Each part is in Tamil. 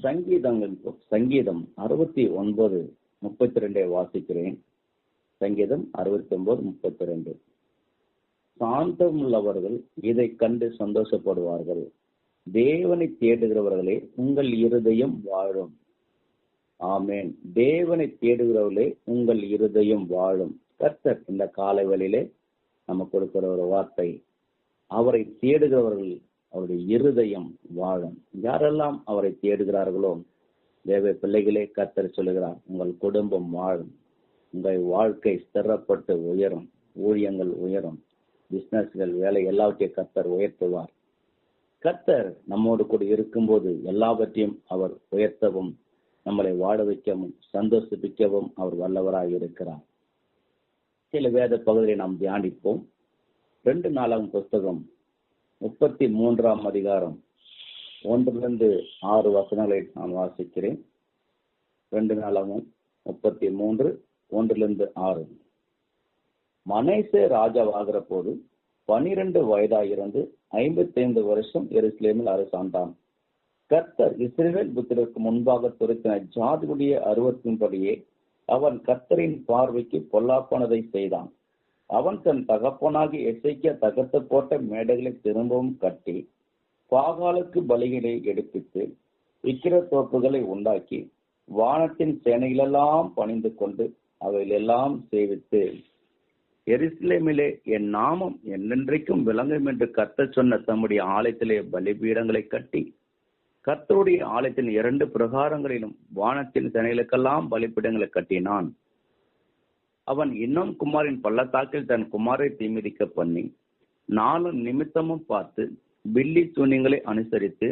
சங்கீதங்கள் சங்கீதம் அறுபத்தி ஒன்பது முப்பத்தி ரெண்டை வாசிக்கிறேன். சங்கீதம் அறுபத்தி ஒன்பது முப்பத்தி ரெண்டு சாந்தமுள்ளவர்கள் இதை கண்டு சந்தோஷப்படுவார்கள். தேவனை தேடுகிறவர்களே உங்கள் இருதயம் வாழும். ஆமேன். தேவனை தேடுகிறவர்களே உங்கள் இருதயம் வாழும். கர்த்தர் இந்த காலைவெளியிலே நம்ம கொடுக்கிற ஒரு வார்த்தை. அவரை தேடுகிறவர்கள் அவருடைய இருதயம் வாழும். யாரெல்லாம் அவரை தேடுகிறார்களோ தேவ பிள்ளைகளே கத்தர் சொல்லுகிறார் உங்கள் குடும்பம் வாழும். உங்கள் வாழ்க்கை ஸ்திரப்பட்டு உயரும். ஊழியங்கள் உயரும். பிசினஸ்கள் வேலை எல்லாவற்றையும் கத்தர் உயர்த்துவார். கத்தர் நம்மோடு கூட இருக்கும்போது எல்லாவற்றையும் அவர் உயர்த்தவும் நம்மளை வாழ வைக்கவும் சந்தோஷிப்பிக்கவும் அவர் வல்லவராக இருக்கிறார். சில வேத பகுதியை நாம் தியானிப்போம். ரெண்டு நாளாம் புஸ்தகம் முப்பத்தி மூன்றாம் அதிகாரம். ஒன்றிலிருந்து ஆறு வசனங்களை நான் வாசிக்கிறேன். ரெண்டு நாளமும் முப்பத்தி மூன்று ஒன்றிலிருந்து ஆறு. மனேசே ராஜாவாகிற போது பனிரெண்டு வயதாயிருந்து ஐம்பத்தி ஐந்து வருஷம் எருசலேமில் அரசாண்டான். கர்த்தர் இஸ்ரேல் புத்திரருக்கு முன்பாக துரைத்தின ஜாதியுடைய அருவத்தின்படியே அவன் கர்த்தரின் பார்வைக்கு பொல்லாப்பானதை செய்தான். அவன் தன் தகப்பனாகி எசைக்க தகர்த்து போட்ட மேடைகளை திரும்பவும் கட்டி பாகாலுக்கு பலிகளை எடுப்பித்து விக்கிர தோப்புகளை உண்டாக்கி வானத்தின் சேனைகளெல்லாம் பணிந்து கொண்டு அவைகளெல்லாம் சேவித்து எருசலேமிலே என் நாமம் என்னென்றைக்கும் விளங்கும் என்று கத்த சொன்ன தம்முடைய ஆலயத்திலே பலிபீடங்களை கட்டி கத்தருடைய ஆலயத்தின் இரண்டு பிரகாரங்களிலும் வானத்தின் சேனைகளுக்கெல்லாம் பலிபீடங்களை கட்டினான். அவன் இன்னும் குமாரின் பள்ளத்தாக்கில் தன் குமாரை தீமிதிக்க பண்ணி நாளும் நிமித்தமும் பார்த்து பில்லி சூன்யங்களை அனுசரித்து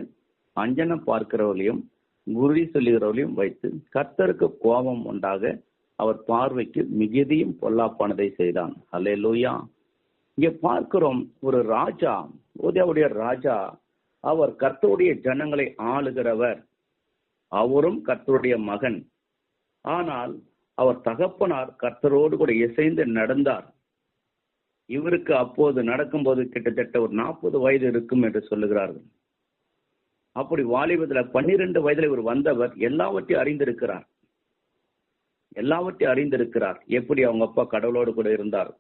அஞ்சனம் பார்க்கிறவர்களையும் குருதி சொல்லுகிறவர்களையும் வைத்து கர்த்தருக்கு கோபம் உண்டாக அவர் பார்வைக்கு மிகுதியும் பொல்லாப்பானதை செய்தான். அல்லே லூயா இங்க பார்க்கிறோம் ஒரு ராஜா ஓதியாவுடைய ராஜா அவர் கர்த்தருடைய ஜனங்களை ஆளுகிறவர். அவரும் கர்த்தருடைய மகன். ஆனால் அவர் தகப்பனார் கர்த்தரோடு கூட இசைந்து நடந்தார். இவருக்கு அப்போது நடக்கும்போது கிட்டத்தட்ட ஒரு நாற்பது வயது இருக்கும் என்று சொல்லுகிறார்கள். அப்படி வாலிபத்தில் பன்னிரண்டு வயதில் இவர் வந்தவர் எல்லாவற்றையும் அறிந்திருக்கிறார். எல்லாவற்றையும் அறிந்திருக்கிறார். எப்படி அவங்க அப்பா கடவுளோடு கூட இருந்தார்.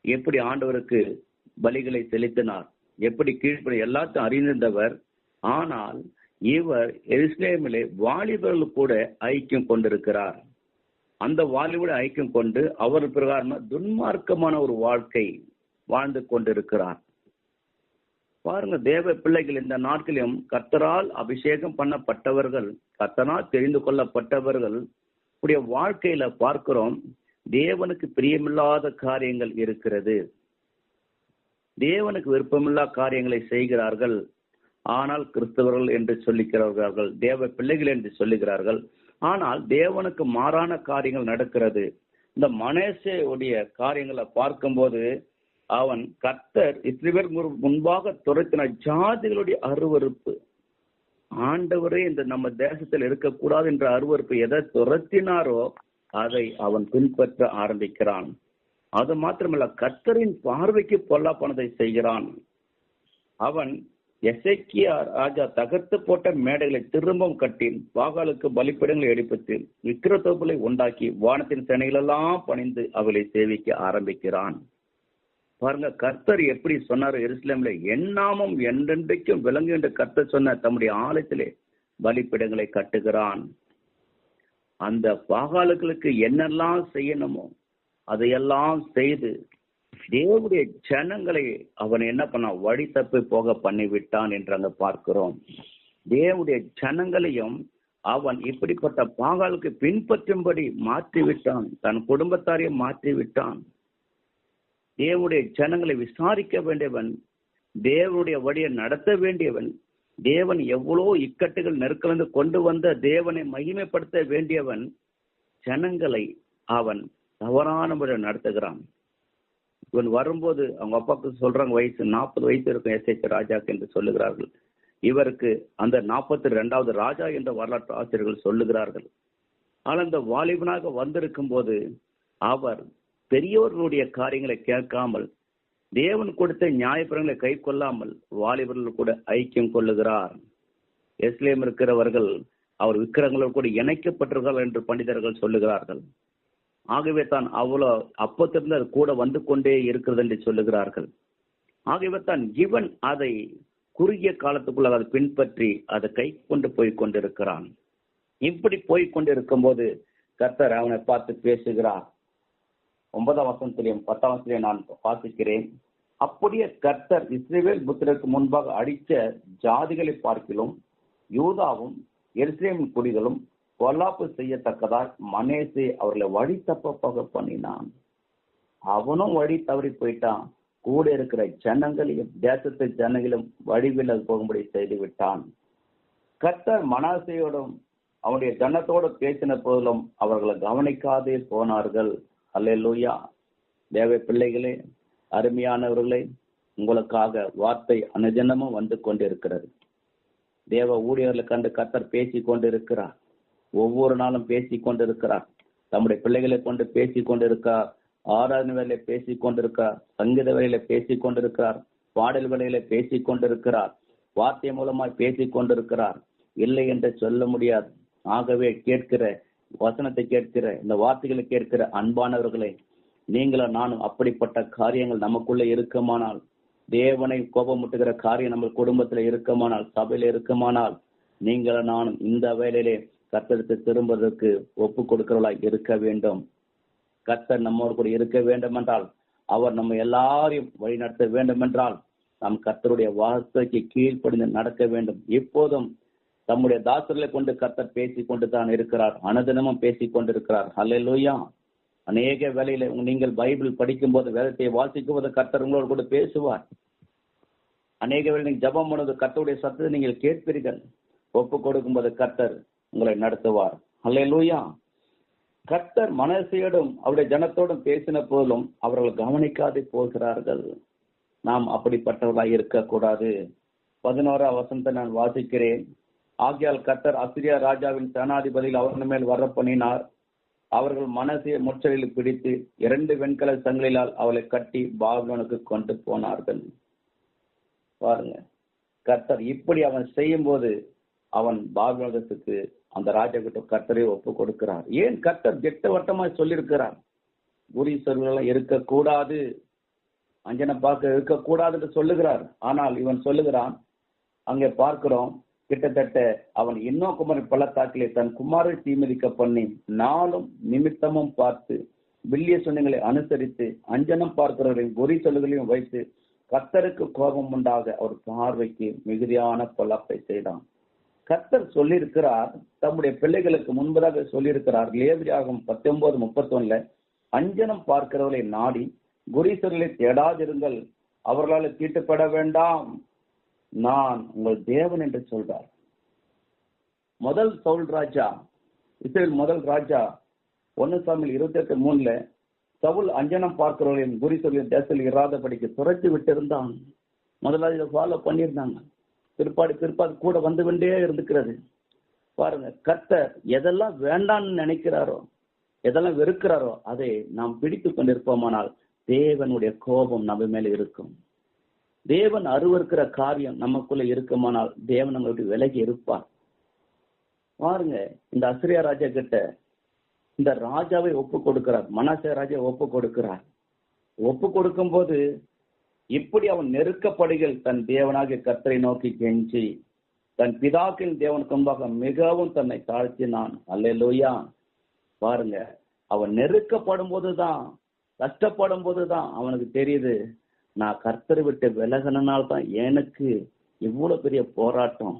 எப்படி ஆண்டவருக்கு பலிகளை செலுத்தினார். எப்படி கீழ்ப்படி எல்லாத்தையும் அறிந்திருந்தவர். ஆனால் இவர் எருசலேமிலே வாலிபர்கள் கூட ஐக்கியம் கொண்டிருக்கிறார். அந்த வாலிபோட ஐக்கியம் கொண்டு அவர் பிரகாரமா துன்மார்க்கமான ஒரு வாழ்க்கை வாழ்ந்து கொண்டிருக்கிறார். பாருங்க தேவ பிள்ளைகள் இந்த நாட்களிலும் கத்தரால் அபிஷேகம் பண்ணப்பட்டவர்கள் கர்த்தனால் தெரிந்து கொள்ளப்பட்டவர்கள் உடைய வாழ்க்கையில பார்க்கிறோம் தேவனுக்கு பிரியமில்லாத காரியங்கள் இருக்கிறது. தேவனுக்கு விருப்பமில்லா காரியங்களை செய்கிறார்கள். ஆனால் கிறிஸ்தவர்கள் என்று சொல்லிக்கிறார்கள் தேவ பிள்ளைகள் என்று சொல்லுகிறார்கள். ஆனால் தேவனுக்கு மாறான காரியங்கள் நடக்கிறது. இந்த மனேசே காரியங்களை பார்க்கும்போது அவன் கர்த்தர் இஸ்ரேல் முன்பாக துரத்தின ஜாதிகளுடைய அருவறுப்பு ஆண்டவரே இந்த நம்ம தேசத்தில் இருக்கக்கூடாது என்ற அருவறுப்பு எதை துரத்தினாரோ அதை அவன் பின்பற்ற ஆரம்பிக்கிறான். அது மாத்திரமல்ல கர்த்தரின் பார்வைக்கு பொல்லாப்பானதை செய்கிறான். அவன் எசைக்கிய ராஜா தகர்த்து போட்ட மேடைகளை திரும்பவும் கட்டி வாகாலுக்கு பலிப்பிடங்களை எடுப்பித்து விக்கிரத்தோப்புகளை உண்டாக்கி வானத்தின் சேனைகளெல்லாம் பணிந்து அவளை சேவிக்க ஆரம்பிக்கிறான். பாருங்க கர்த்தர் எப்படி சொன்னார் எருசலேம்ல? என் என்றென்றைக்கும் விளங்கு என்று கர்த்தர் சொன்ன தம்முடைய ஆலயத்திலே பலிப்பிடங்களை கட்டுகிறான். அந்த பாகாலுக்களுக்கு என்னெல்லாம் செய்யணுமோ அதையெல்லாம் செய்து தேவனுடைய ஜனங்களை அவன் என்ன பண்ண வழி தப்பி போக பண்ணி விட்டான் என்று அங்க பார்க்கிறோம். தேவனுடைய ஜனங்களையும் அவன் இப்படிப்பட்ட பாகாலுக்கு பின்பற்றும்படி மாற்றி விட்டான் தன் குடும்பத்தாரையும் மாற்றி விட்டான் தேவனுடைய ஜனங்களை விசாரிக்க வேண்டியவன் தேவனுடைய வழியை நடத்த வேண்டியவன் தேவன் எவ்வளோ இக்கட்டுகள் நெருக்கலந்து கொண்டு வந்த தேவனை மகிமைப்படுத்த வேண்டியவன் ஜனங்களை அவன் தவறான முறையில் நடத்துகிறான். இவன் வரும்போது அவங்க அப்பாவுக்கு சொல்றாங்க வயசு நாற்பது வயசு இருக்கும் எஸ்ஐக்கு ராஜாக்கு என்று சொல்லுகிறார்கள். இவருக்கு அந்த நாற்பத்தி ரெண்டாவது ராஜா என்ற வரலாற்று ஆசிரியர்கள் சொல்லுகிறார்கள். ஆனால் இந்த வாலிபனாக வந்திருக்கும் போது அவர் பெரியவர்களுடைய காரியங்களை கேட்காமல் தேவன் கொடுத்த நியாயப்பிரங்களை கை கொள்ளாமல் வாலிபர்கள் கூட ஐக்கியம் கொள்ளுகிறார். எஸ்லேம் இருக்கிறவர்கள் அவர் விக்கிரங்களோடு கூட இணைக்கப்பட்டிருக்கிறார் என்று பண்டிதர்கள் சொல்லுகிறார்கள். ஆகவே தான் அவ்வளோ அப்பத்திலிருந்து அது கூட வந்து கொண்டே இருக்கிறது என்று சொல்லுகிறார்கள். ஆகவே தான் இவன் அதை குறுகிய காலத்துக்குள்ள அதை பின்பற்றி அதை கை கொண்டு போய் கொண்டிருக்கிறான். இப்படி போய் கொண்டிருக்கும் போது கர்த்தர் அவனை பார்த்து பேசுகிறார். ஒன்பதாம் வசனத்திலையும் பத்தாம் வசனத்திலையும் நான் வாசிக்கிறேன். அப்படியே கர்த்தர் இஸ்ரேவேல் புத்திரருக்கு முன்பாக அடித்த ஜாதிகளை பார்க்கிலும் யூதாவும் எருசலேமின் குடிகளும் பொல்லாப்பு செய்யத்தக்கதாய் மனேசே அவர்களை வழி தப்பப்பாக பண்ணினான். அவனும் வழி தவறி போயிட்டான். கூட இருக்கிற ஜனங்களையும் தேசத்து ஜனங்களும் வழிவில் போகும்படி செய்து விட்டான். கர்த்தர் மனாசையோடும் அவனுடைய ஜனத்தோடு பேசின போதிலும் அவர்களை கவனிக்காதே போனார்கள். அல்லூயா தேவ பிள்ளைகளே அருமையானவர்களே உங்களுக்காக வார்த்தை அனுஜனமும் வந்து கொண்டிருக்கிறது. தேவ ஊழியர்களை கண்டு கத்தர் பேசி கொண்டிருக்கிறார். ஒவ்வொரு நாளும் பேசி கொண்டிருக்கிறார் தம்முடைய பிள்ளைகளை கொண்டு பேசி கொண்டிருக்கிறார் ஆராதனை வேலையில பேசி கொண்டிருக்கிறார் சங்கீத வேலையில பேசி கொண்டிருக்கிறார் பாடல் வேலையில பேசி கொண்டிருக்கிறார் வார்த்தை மூலமாய் பேசி கொண்டிருக்கிறார் இல்லை என்று சொல்ல முடியாது. ஆகவே கேட்கிற வசனத்தை கேட்கிற இந்த வார்த்தைகளை கேட்கிற அன்பானவர்களே நீங்களும் நானும் அப்படிப்பட்ட காரியங்கள் நமக்குள்ள இருக்குமானால் தேவனை கோபமுட்டுகிற காரியம் நம்ம குடும்பத்துல இருக்குமானால் சபையில இருக்குமானால் நீங்களும் நானும் இந்த வேலையிலே கத்தருக்கு திரும்புவதற்கு ஒப்பு கொடுக்கிறவர்களாய் இருக்க வேண்டும். கத்தர் நம்மோடு கூட இருக்க வேண்டும் என்றால் அவர் நம்ம எல்லாரையும் வழிநடத்த வேண்டும் என்றால் நாம் கத்தருடைய வார்த்தைக்கு கீழ்ப்படிந்து நடக்க வேண்டும். இப்போதும் தம்முடைய தாசர்களை கொண்டு கத்தர் பேசிக் கொண்டு தான் இருக்கிறார். அனுதினமும் பேசிக் கொண்டிருக்கிறார். ஹalleluya அநேக வேலையில நீங்கள் பைபிள் படிக்கும் போது வேதத்தை வாசிக்கும் போது கர்த்தர் உங்களோடு கூட பேசுவார். அநேக வேலை நீங்கள் ஜபம் பண்ணுவது கர்த்தருடைய சத்தத்தை நீங்கள் கேட்பீர்கள். ஒப்பு கொடுக்கும் போது கர்த்தர் உங்களை நடத்துவார். அல்ல லூயா கர்த்தர் மனசையோடும் அவருடைய ஜனத்தோடும் பேசின போதிலும் அவர்கள் கவனிக்காது போகிறார்கள். நாம் அப்படிப்பட்டவர்களாக இருக்கக்கூடாது. பதினோரா வசந்தை நான் வாசிக்கிறேன். ஆகியால் கர்த்தர் அசிரியா ராஜாவின் சேனாதிபதியில் அவர்கள் மேல் வர பண்ணினார் அவர்கள் மனசை முற்றலில் பிடித்து இரண்டு வெண்கல சங்கிலால் அவளை கட்டி பாபிலோனுக்கு கொண்டு போனார்கள். பாருங்க. கர்த்தர் இப்படி அவன் செய்யும் போது அவன் பாபிலோகத்துக்கு அந்த ராஜா கிட்ட கர்த்தரை ஒப்பு கொடுக்கிறார். ஏன் கர்த்தர் திட்டவட்டமாக சொல்லியிருக்கிறார்? குரி சொற்கள் இருக்கக்கூடாது. அஞ்சனை பார்க்க இருக்கக்கூடாது என்று சொல்லுகிறார். ஆனால் இவன் சொல்லுகிறான் அங்கே பார்க்கிறோம் கிட்டத்தட்ட அவன் இன்னும் குமரி பள்ளத்தாக்கிலே தன் குமாரை தீமிதிக்க பண்ணி நாளும் நிமித்தமும் பார்த்து வில்லிய சொன்னங்களை அனுசரித்து அஞ்சனம் பார்க்கிறவரையும் பொறி சொல்லுகளையும் வைத்து கர்த்தருக்கு கோபம் உண்டாக அவர் பார்வைக்கு மிகுதியான பொல்லாப்பை செய்தான். கர்த்தர் சொல்லியிருக்கிறார் தம்முடைய பிள்ளைகளுக்கு முன்பதாக சொல்லியிருக்கிறார் லேவியாகும் பத்தொன்பது முப்பத்தொன்னுல அஞ்சனம் பார்க்கிறவர்களை நாடி குரீசர்களை தேடாதிருங்கள் அவர்களால் தீட்டுப்பட வேண்டாம். நான் உங்கள் தேவன் என்று சொல்றார் முதல் சவுல் ராஜா இஸ்ரேல் முதல் ராஜா ஒன்னு சாமியில் இருபத்தி எட்டு மூணுல சவுல் அஞ்சனம் பார்க்கிறவர்களின் குறி சொல்லி தேசத்தில் இராதபடிக்கு துரைத்து விட்டிருந்தான். முதலாவது இதை ஃபாலோ பண்ணியிருந்தாங்க. பிற்பாடு பிற்பாடு கூட வந்து கொண்டே இருந்துக்கிறது. பாருங்க கர்த்தர் எதெல்லாம் வேண்டான்னு நினைக்கிறாரோ எதெல்லாம் வெறுக்கிறாரோ அதை நாம் பிடித்து கொண்டிருப்போமானால் தேவனுடைய கோபம் நம்ம மேல இருக்கும். தேவன் அருவருக்கிற காரியம் நமக்குள்ள இருக்குமானால் தேவன் நம்மளுக்கு விலகி இருப்பார். பாருங்க இந்த அசிரியா ராஜா கிட்ட இந்த ராஜாவை ஒப்பு கொடுக்கிறார். மனாசே ராஜா ஒப்பு கொடுக்கிறார். ஒப்பு கொடுக்கும் போது இப்படி அவன் நெருக்கப்படுகள் தன் தேவனாகிய கர்த்தரை நோக்கி கெஞ்சி தன் பிதாக்கின் தேவனுக்கு முன்பாக மிகவும் தன்னை தாழ்த்தினான். அல்லேலூயா. பாருங்க அவன் நெருக்கப்படும் போதுதான் கஷ்டப்படும் போதுதான் அவனுக்கு தெரியுது நான் கர்த்தரை விட்டு விலகினால் தான் எனக்கு இவ்வளவு பெரிய போராட்டம்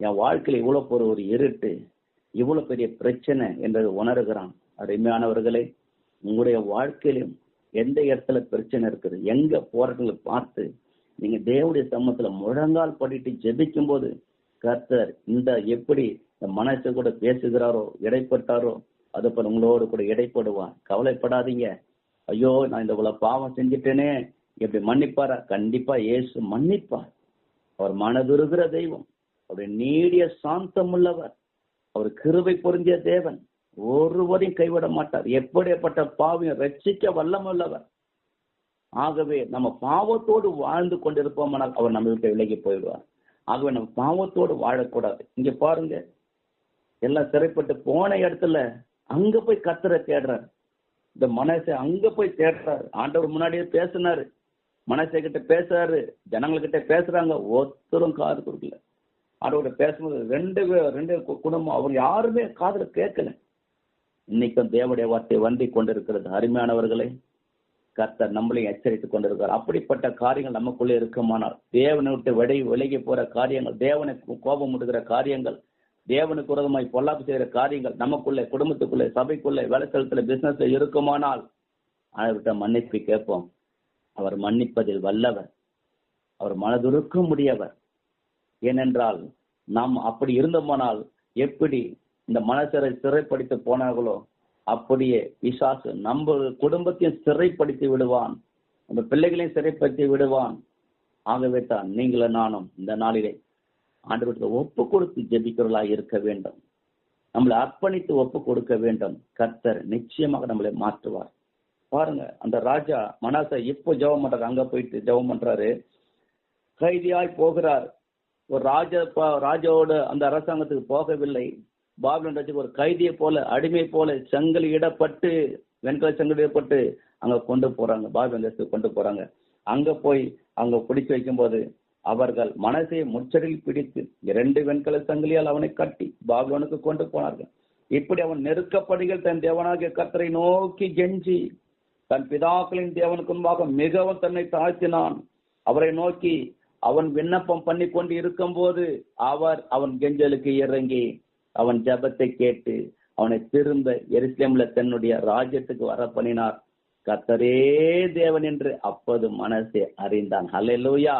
என் வாழ்க்கையில இவ்வளவு பெரிய ஒரு இருட்டு இவ்வளவு பெரிய பிரச்சனை என்றது உணர்கிறான். அருமையானவர்களே உங்களுடைய வாழ்க்கையிலும் எந்த இடத்துல பிரச்சனை இருக்குது எங்க போறதுங்களை பார்த்து நீங்க தேவடைய சமத்துல முழங்கால் படிட்டு ஜெபிக்கும் போது கர்த்தர் இந்த எப்படி இந்த மனசு கூட பேசுகிறாரோ இடைப்பட்டாரோ அது போல உங்களோடு கூட இடைப்படுவார். கவலைப்படாதீங்க. ஐயோ நான் இந்த இவ்வளவு பாவம் செஞ்சுட்டேனே. எப்படி மன்னிப்பாரா? கண்டிப்பா இயேசு மன்னிப்பார். அவர் மனதுருகிற தெய்வம். அவருடைய நீடிய சாந்தம் உள்ளவர் அவர் கிருவை பொருந்திய தேவன். ஒருவரையும் கைவிட மாட்டார். எப்படிப்பட்ட பாவியம் ரட்சிக்க வல்லமல்லவர் ஆகவே நம்ம பாவத்தோடு வாழ்ந்து கொண்டிருப்போமானால் அவர் நம்ம விட்டு விலகி போயிடுவார். ஆகவே நம்ம பாவத்தோடு வாழக்கூடாது. இங்க பாருங்க. எல்லாம் சிறைப்பட்டு போன இடத்துல அங்க போய் கத்துற தேடுறாரு. இந்த மனசை அங்க போய் தேடுறாரு. ஆண்டவர் முன்னாடியே பேசினாரு. மனசை கிட்ட பேசுறாரு. ஜனங்கள்கிட்ட பேசுறாங்க. ஒருத்தரும் காது கொடுக்கல. ஆண்டவர்கிட்ட பேசும்போது ரெண்டு பேர் ரெண்டு கு- குடும்பம் அவர் யாருமே காதல கேட்கல. இன்னைக்கும் தேவனுடைய வார்த்தை வண்டி கொண்டிருக்கிறது. அருமையானவர்களே கர்த்தர் நம்மளையும் எச்சரித்துக் கொண்டிருக்கிறார். அப்படிப்பட்ட காரியங்கள் நமக்குள்ளே இருக்குமானால் தேவனை விட்டு விடை விலகி போற காரியங்கள் தேவனுக்கு கோபம் முடுகிற காரியங்கள் தேவனுக்கு உரதமாய் பொல்லாப்பு செய்கிற காரியங்கள் நமக்குள்ளே குடும்பத்துக்குள்ளே சபைக்குள்ளே வேலை செலுத்துல பிசினஸ்ல இருக்குமானால் அவர்கிட்ட மன்னிப்பு கேட்போம். அவர் மன்னிப்பதில் வல்லவர். அவர் மனதுருக்க முடியவர். ஏனென்றால் நாம் அப்படி இருந்தோமானால் எப்படி இந்த மனசரை சிறைப்படுத்தி போனார்களோ அப்படியே பிசாசு நம்ம குடும்பத்தையும் சிறைப்படுத்தி விடுவான். நம்ம பிள்ளைகளையும் சிறைப்படுத்தி விடுவான். ஆகவே தான் நீங்களும் நானும் இந்த நாளிலே ஆண்டு ஒப்பு கொடுத்து ஜெபிக்கிறவர்களாக இருக்க வேண்டும். நம்மளை அர்ப்பணித்து ஒப்பு கொடுக்க வேண்டும். கர்த்தர் நிச்சயமாக நம்மளை மாற்றுவார். பாருங்க அந்த ராஜா மனசை இப்போ ஜெபம் பண்றாரு. அங்க போயிட்டு ஜெபம் பண்றாரு. கைதியாய் போகிறார். ஒரு ராஜ ராஜாவோட அந்த அரசாங்கத்துக்கு போகவில்லை. பாபிலோன் ராஜுக்கு ஒரு கைதியை போல அடிமை போல சங்கிலி இடப்பட்டு வெண்கல செங்கல் இடப்பட்டு அங்க கொண்டு போறாங்க. பாபிலோன் தேசத்துக்கு கொண்டு போறாங்க. அங்க போய் அங்க பிடிச்சு வைக்கும்போது அவர்கள் மனசை முச்சடில் பிடித்து இரண்டு வெண்கல சங்கிலியால் அவனை கட்டி பாபிலோனுக்கு கொண்டு போனார்கள். இப்படி அவன் நெருக்கப்படுகள் தன் தேவனாகிய கத்தரை நோக்கி கெஞ்சி தன் பிதாக்களின் தேவனுக்கு முன்பாக மிகவும் தன்னை தாழ்த்தினான். அவரை நோக்கி அவன் விண்ணப்பம் பண்ணி கொண்டு இருக்கும்போது அவர் அவன் கெஞ்சலுக்கு இறங்கி அவன் ஜெபத்தை கேட்டு அவனை திரும்ப எருசலேம்ல தன்னுடைய ராஜ்யத்துக்கு வர பண்ணினார். கத்தரே தேவன் என்று அப்போது மனசே அறிந்தான். ஹalleluya.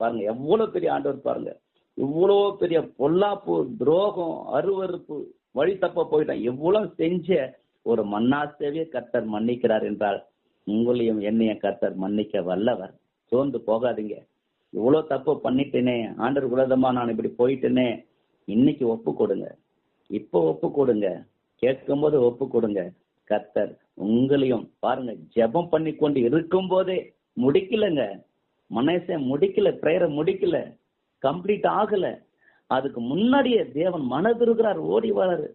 பாருங்க எவ்வளவு பெரிய ஆண்டவர் பாருங்க. இவ்வளோ பெரிய பொல்லாப்பு துரோகம் அருவருப்பு வழி தப்ப போயிட்டான். எவ்வளவு செஞ்ச ஒரு மன்னாசேவையை கர்த்தர் மன்னிக்கிறார் என்றால் உங்களையும் என்னையும் கர்த்தர் மன்னிக்க வல்லவர். சோர்ந்து போகாதீங்க. இவ்வளவு தப்பு பண்ணிட்டேனே ஆண்டர் குலதமா நான் இப்படி போயிட்டேனே இன்னைக்கு ஒப்பு கொடுங்க. இப்போ ஒப்பு கொடுங்க கேட்கும்போது ஒப்பு கொடுங்க கத்தர் உங்களையும் பாருங்க ஜெபம் பண்ணி கொண்டு இருக்கும் போதே முடிக்கலங்க. மனசை முடிக்கல பிரேயரை முடிக்கல கம்ப்ளீட் ஆகல. அதுக்கு முன்னாடியே தேவன் மனதிருக்கிறார் ஓடி வராரு.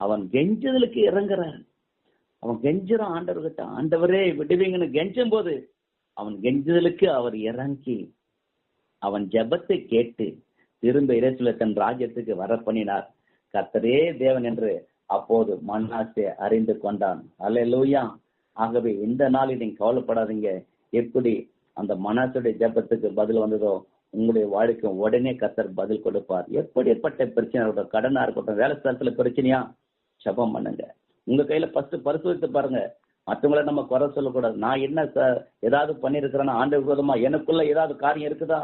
அவன் கெஞ்சதலுக்கு இறங்குறார். அவன் கெஞ்சுறான் ஆண்டவர்கிட்ட ஆண்டவரே விடுவீங்கன்னு கெஞ்சும் போது அவன் கெஞ்சுதலுக்கு அவர் இறங்கி அவன் ஜெபத்தை கேட்டு திரும்ப இறைசுல தன் ராஜ்யத்துக்கு வர பண்ணினார் கத்தரே தேவன் என்று அப்போது மன்னாசே அறிந்து கொண்டான். அல்லேலூயா ஆகவே இந்த நாளில் நீங்க கவலைப்படாதீங்க. எப்படி அந்த மனாசுடைய ஜெபத்துக்கு பதில் வந்ததோ உங்களுடைய வாழ்க்கை உடனே கத்தர் பதில் கொடுப்பார். எப்படிப்பட்ட பிரச்சனை இருக்கட்டும் கடனா இருக்கட்டும் வேலை ஸ்தலத்துல பிரச்சனையா ஜபம் பண்ணுங்க. உங்க கையில ஃபர்ஸ்ட் பரிசோதித்து பாருங்க. மற்றவங்கள நம்ம குறை சொல்லக்கூடாது. நான் என்ன ஏதாவது பண்ணிருக்கிறேன்னா ஆண்டு விரோதமா எனக்குள்ள ஏதாவது காரியம் இருக்குதா?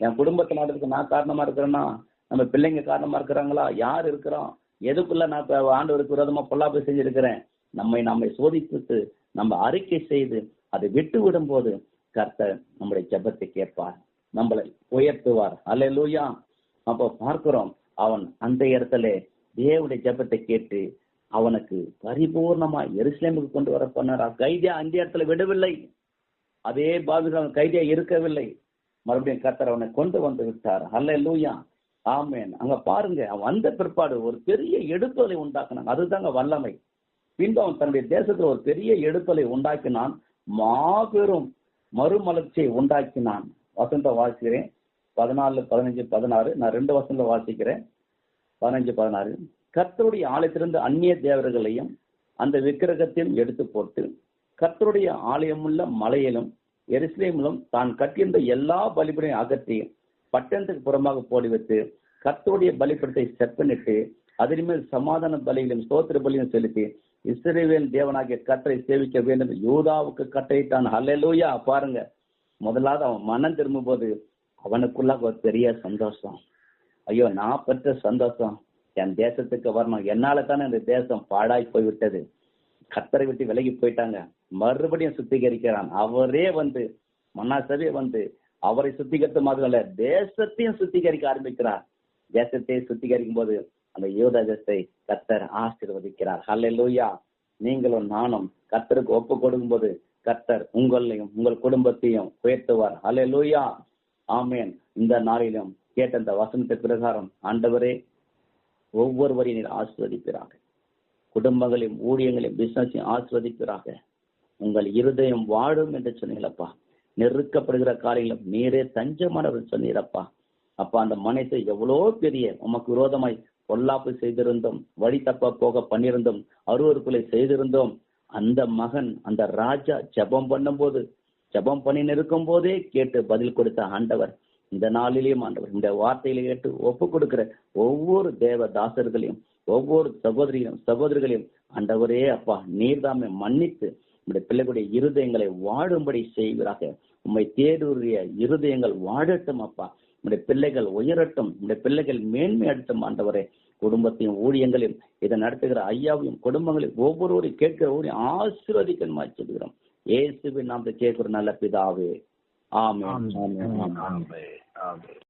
என் குடும்பத்தை நடத்துக்கு நான் காரணமா இருக்கிறேன்னா நம்ம பிள்ளைங்க காரணமா இருக்கிறாங்களா? யார் இருக்கிறோம் எதுக்குள்ள நான் இப்ப ஆண்டவருக்கு விரோதமா பொல்லாப்பு செஞ்சிருக்கிறேன்? நம்மை நம்மை சோதித்து நம்ம அறிக்கை செய்து அதை விட்டு விடும் போது கர்த்தர் நம்முடைய ஜெபத்தை கேட்பார். நம்மளை உயர்த்துவார். அல்ல லூயா அப்போ பார்க்கிறோம் அவன் அந்த இடத்துல தேவனுடைய ஜெபத்தை கேட்டு அவனுக்கு பரிபூர்ணமா எருசலேமுக்கு கொண்டு வர பண்ணாரா கைதியா அந்த இடத்துல விடவில்லை. அதே பாபிலோன் கைதியா இருக்கவில்லை. மறுபடியும் கர்த்தர் அவனை கொண்டு வந்து விட்டார். அல்ல லூயா ஆமேன். அங்க பாருங்க அவன் வந்த பிற்பாடு ஒரு பெரிய எடுப்பலை உண்டாக்குனாங்க அதுதாங்க வல்லமை. பின்பு அவன் தன்னுடைய தேசத்துல ஒரு பெரிய எடுப்பலை உண்டாக்கினான். மாபெரும் மறுமலர்ச்சியை உண்டாக்கினான். வசந்த வாசிக்கிறேன். பதினாலு பதினஞ்சு பதினாறு. நான் ரெண்டு வசந்த வாசிக்கிறேன். பதினஞ்சு பதினாறு. கர்த்தருடைய ஆலயத்திலிருந்து அந்நிய தேவர்களையும் அந்த விக்கிரகத்தையும் எடுத்து போட்டு கர்த்தருடைய ஆலயமுள்ள மலையிலும் எருசலேமிலும் தான் கட்டியிருந்த எல்லா பலிபுரையும் அகற்றியும் பட்டணத்துக்கு புறமாக போடி வைத்து கத்தோடைய பலிப்படத்தை செப்பனிட்டு அதன் மேல் சமாதான பலியிலும் சோத்திர பலியும் செலுத்தி இஸ்ரேவேல் தேவனாகிய கர்த்தரை சேவிக்க வேண்டும். யூதாவுக்கு யூதாவுக்கு தான். ஹலலூயா பாருங்க. முதலாவது அவன் மனம் திரும்பும் போது அவனுக்குள்ளாக ஒரு பெரிய சந்தோஷம். ஐயோ நான் பெற்ற சந்தோஷம். என் தேசத்துக்கு வரணும் என்னால தானே இந்த தேசம் பாடாய் போய்விட்டது. கத்தரை விட்டு விலகி போயிட்டாங்க. மறுபடியும் சுத்திகரிக்கிறான். அவரே வந்து மன்னாசவே வந்து அவரை சுத்திகரித்த மாதிரி அல்ல தேசத்தையும் சுத்திகரிக்க ஆரம்பிக்கிறார். தேசத்தை சுத்திகரிக்கும் போது அந்த யூதேசத்தை கத்தர் ஆசீர்வதிக்கிறார். லூயா நீங்களும் நானும் கத்தருக்கு ஒப்பு கொடுக்கும்போது கத்தர் உங்களையும் உங்கள் குடும்பத்தையும் உயர்த்துவார். அல்ல லூயா ஆமேன். இந்த நாளிலும் கேட்ட இந்த வசனத்தை பிரகாரம் ஆண்டவரே ஒவ்வொருவரையும் நீர் ஆசிர்வதிப்பீராக. குடும்பங்களையும் ஊழியங்களையும் பிசினஸையும் ஆசிர்வதிப்பீராக. உங்கள் இருதயம் வாழும் என்று சொன்னீங்களப்பா. நெருக்கப்படுகிற காலையிலும் நீரே தஞ்சமானவர் சொன்னீரப்பா அப்பா அந்த மனசை எவ்வளோ பெரிய உமக்கு விரோதமாய் பொல்லாப்பு செய்திருந்தோம் வழி தப்ப போக பண்ணியிருந்தோம் அருவருக்குலை செய்திருந்தோம் அந்த மகன் அந்த ராஜா ஜெபம் பண்ணும்போது ஜெபம் பண்ணி நிற்கும் போதே கேட்டு பதில் கொடுத்த ஆண்டவர் இந்த நாளிலேயும் ஆண்டவர் இந்த வார்த்தையில கேட்டு ஒப்பு கொடுக்கிற ஒவ்வொரு தேவ தாசர்களையும் ஒவ்வொரு சகோதரியும் சகோதரிகளையும் ஆண்டவரே அப்பா நீர்தாமே மன்னித்து நம்முடைய பிள்ளைகளுடைய இருதயங்களை வாழும்படி செய்வீராக உம்மை தேடுடைய இருதயங்கள் வாழட்டும் அப்பா. நம்முடைய பிள்ளைகள் உயரட்டும் நம்முடைய பிள்ளைகள் மேன்மை அடட்டும் ஆண்டவரே. குடும்பத்தையும் ஊழியங்களையும் இதை நடத்துகிற ஐயாவையும் குடும்பங்களையும் ஒவ்வொருவரையும் கேட்கிற ஊரையும் ஆசீர்வதிக்கணுமா சொல்கிறோம் இயேசுவின் நாம் கேட்கிற நல்ல பிதாவே. ஆமென். ஆமென். ஆமென்.